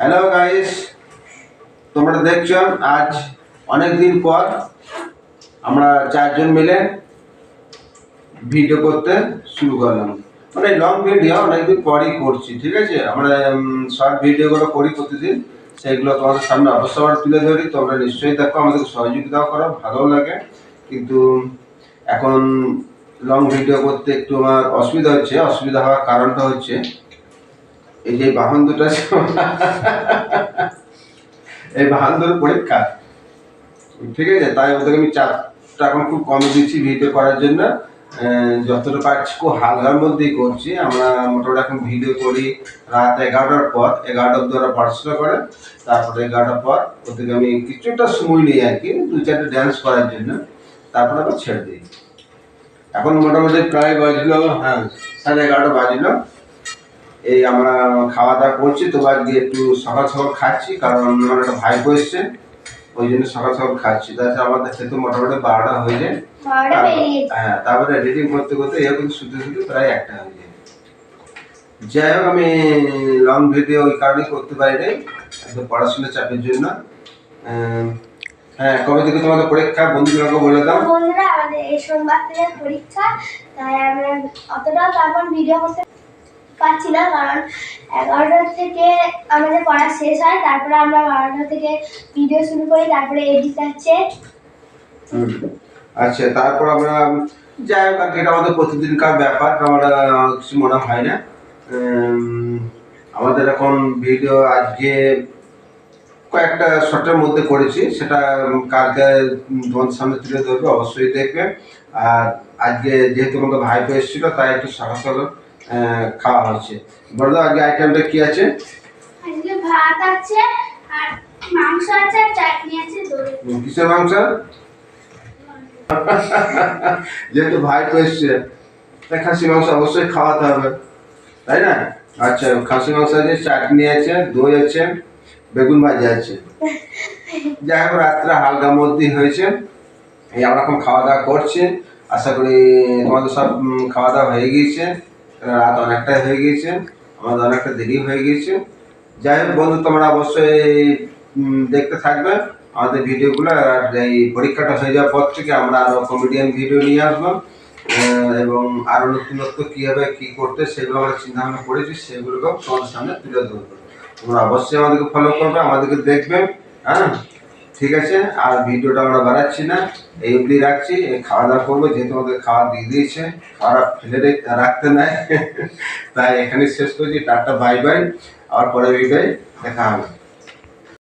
Hello guys তোমরা দেখছ, আজ অনেক দিন পর আমরা চারজন মিলে ভিডিও করতে শুরু করলাম। মানে লং ভিডিও অনেকদিন পরই করছি, ঠিক আছে? আমরা শর্ট ভিডিওগুলো করি প্রতিদিন। সেইগুলো তোমাদের সামনে অবশ্যই তুলে ধরি। তোমরা নিশ্চয়ই দেখো আমাদেরকে সহযোগিতাও করো ভালো লাগে। কিন্তু এখন লং ভিডিও করতে একটু আমার অসুবিধা হচ্ছে। অসুবিধা হওয়ার কারণটা হচ্ছে এই যে বাহন দুটো এই বাহন দুটো পরীক্ষা। ঠিক আছে, তাই ওদেরকে আমি চাপটা এখন খুব কম দিচ্ছি ভিডিও করার জন্য। যতটা পারছি খুব হালকার মধ্যেই করছি। আমরা মোটামুটি এখন ভিডিও করি রাত এগারোটার পর, এগারোটা অব্দি পড়াশোনা করে। তারপরে এগারোটার পর ওদেরকে আমি কিছুটা সময় নিই আর কি, দু চারটে ড্যান্স করার জন্য। তারপরে আবার ছেড়ে দিই। এখন মোটামুটি প্রায় বাজলো হ্যাঁ সাড়ে এগারোটা বাজলো। এই আমরা খাওয়া দাওয়া করছি তো আজকে একটু সকাল সকাল খাচ্ছি কারণ আমার একটা ভাই এসছে ওই জন্য সকাল সকাল খাচ্ছি। তাছাড়া আমাদের খেতে মোটামুটি বারোটা হয়ে যায়। হ্যাঁ তারপরে এডিটিং করতে করতে এরকম শুতে শুতে প্রায় একটা হয়ে যায়। যাই হোক আমি লং ভিডিও ওই কারণেই করতে পারি নাই একটু পড়াশোনার চাপের জন্য। হ্যাঁ কবে থেকে তোমাদের পরীক্ষা? বন্ধুগুলোকে বলে দাও। বন্ধুরা আমাদের এই সোমবার থেকে পরীক্ষা তাই আমরা অতটাও তেমন ভিডিও করতে পারছি না কারণ এগারোটা থেকে আমাদের পড়া শেষ হয় তারপরে আমরা বারোটা থেকে ভিডিও শুরু করি তারপরে এডিট আছে আচ্ছা তারপর আমরা যাই হোক আর এটা আমাদের প্রতিদিনকার ব্যাপার আমরা কিছু মনে হয় না। আমাদের এখন ভিডিও আজকে কয়েকটা শর্টের মধ্যে করেছি সেটা কালকে তোমাদের সামনে তুলে ধরবে অবশ্যই দেখবে। আর আজকে যেহেতু আমাদের ভাইপো এসেছিল তাই একটু সাহস আহ, খাওয়া হচ্ছে। বলো তো আজকে আইটেমটা কি আছে? আজকে ভাত আছে আর মাংস আছে আর চাটনি আছে দই। কিসের মাংস? যেহেতু ভাইপো এসছে তাই খাসি মাংস অবশ্যই খাওয়াতে হবে। তাই না? আচ্ছা খাসি মাংস আছে চাটনি আছে দই আছে বেগুন ভাজি আছে। যাই হোক রাত্রে হালকা মধ্যে হয়েছে। এই আমরা এখন খাওয়া দাওয়া করছি। আশা করি তোমাদের সব খাওয়া দাওয়া হয়ে গিয়েছে। রাত অনেকটাই হয়ে গিয়েছে, আমাদের অনেকটা দেরি হয়ে গিয়েছে। যাই হোক বন্ধু, তোমরা অবশ্যই দেখতে থাকবে আমাদের ভিডিওগুলো, আর এই পরীক্ষাটা হয়ে যাওয়ার পর থেকে আমরা আরও কমেডিয়ান ভিডিও নিয়ে আসব। এবং আরও নতুনত্ব কীভাবে কী করতে, সেগুলো আমরা চিন্তা ভাবনা করেছি, সেগুলোকেও তোমাদের সামনে তুলে ধরবো। তোমরা অবশ্যই আমাদেরকে ফলো করবে, আমাদেরকে দেখবে হ্যাঁ? ঠিক আছে, আর ভিডিওটা আমরা বাড়াচ্ছি না। এই অবধি রাখছি খাওয়া দাওয়া করব যেহেতু আমাদের খাওয়া দিয়ে দিয়েছে খাওয়া ফেলে রাখতে নাই। তাই এখানে শেষ করছি, টাটা বাই বাই আর পরে বিদায় দেখা হবে।